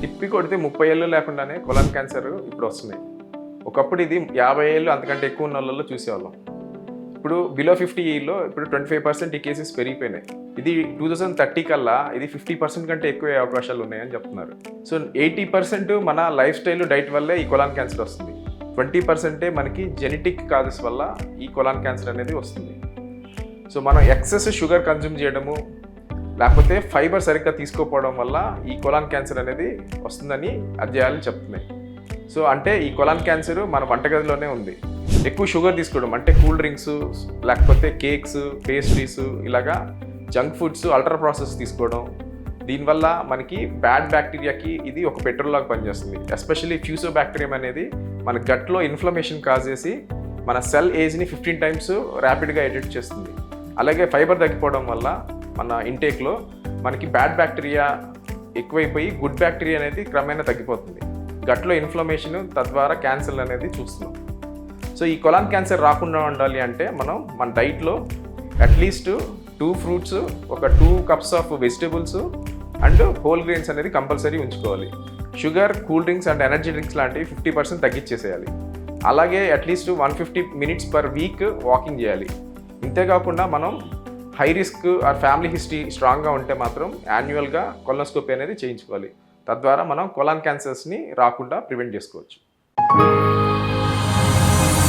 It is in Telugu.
తిప్పి కొడితే ముప్పై ఏళ్ళు లేకుండానే కొలాన్ క్యాన్సర్ ఇప్పుడు వస్తున్నాయి ఒకప్పుడు ఇది యాభై ఏళ్ళు అంతకంటే ఎక్కువ ఉన్న వాళ్ళలో చూసేవాళ్ళం. ఇప్పుడు బిలో ఫిఫ్టీ ఇయర్లో ఇప్పుడు ట్వంటీ ఫైవ్ పర్సెంట్ ఈ కేసెస్ పెరిగిపోయినాయి. ఇది టూ థౌజండ్ థర్టీ కల్లా ఇది ఫిఫ్టీ పర్సెంట్ కంటే ఎక్కువ అవకాశాలు ఉన్నాయని చెప్తున్నారు. సో ఎయిటీ పర్సెంట్ మన లైఫ్ స్టైల్ డైట్ వల్లే ఈ కొలాన్ క్యాన్సర్ వస్తుంది. ట్వంటీ పర్సెంటే మనకి జెనెటిక్ కాజెస్ వల్ల ఈ కొలాన్ క్యాన్సర్ అనేది వస్తుంది. సో మనం ఎక్సెస్ షుగర్ కన్జ్యూమ్ చేయడము లేకపోతే ఫైబర్ సరిగ్గా తీసుకోకపోవడం వల్ల ఈ కొలాన్ క్యాన్సర్ అనేది వస్తుందని అధ్యయాలు చెప్తున్నాయి. సో అంటే ఈ కొలాన్ క్యాన్సర్ మన వంటగదిలోనే ఉంది. ఎక్కువ షుగర్ తీసుకోవడం అంటే కూల్ డ్రింక్స్ లేకపోతే కేక్స్ పేస్ట్రీస్ ఇలాగా జంక్ ఫుడ్స్ అల్ట్రా ప్రాసెస్ తీసుకోవడం. దీనివల్ల మనకి బ్యాడ్ బ్యాక్టీరియాకి ఇది ఒక పెట్రోల్ లాగా పనిచేస్తుంది. ఎస్పెషల్లీ ఫ్యూసో బ్యాక్టీరియం అనేది మన గట్లో ఇన్ఫ్లమేషన్ కాజ్ చేసి మన సెల్ ఏజ్ని ఫిఫ్టీన్ టైమ్స్ ర్యాపిడ్గా ఎడిట్ చేస్తుంది. అలాగే ఫైబర్ తగ్గిపోవడం వల్ల మన ఇంటేక్లో మనకి బ్యాడ్ బ్యాక్టీరియా ఎక్కువైపోయి గుడ్ బ్యాక్టీరియా అనేది క్రమేణా తగ్గిపోతుంది. గట్లో ఇన్ఫ్లమేషన్ తద్వారా క్యాన్సర్ అనేది చూస్తున్నాం. సో ఈ కొలాన్ క్యాన్సర్ రాకుండా ఉండాలి అంటే మనం మన డైట్లో అట్లీస్ట్ టూ ఫ్రూట్స్ ఒక two cups of vegetables and whole grains అనేది కంపల్సరీ ఉంచుకోవాలి. Sugar cool drinks and energy drinks లాంటివి ఫిఫ్టీ పర్సెంట్ తగ్గించేసేయాలి. అలాగే at least one fifty minutes per week walking చేయాలి. ఇంతేకాకుండా మనం high risk or family history స్ట్రాంగ్గా ఉంటే మాత్రం యాన్యువల్గా కొలనోస్కోపీ అనేది చేయించుకోవాలి. తద్వారా మనం కొలాన్ క్యాన్సర్స్ని రాకుండా ప్రివెంట్ చేసుకోవచ్చు.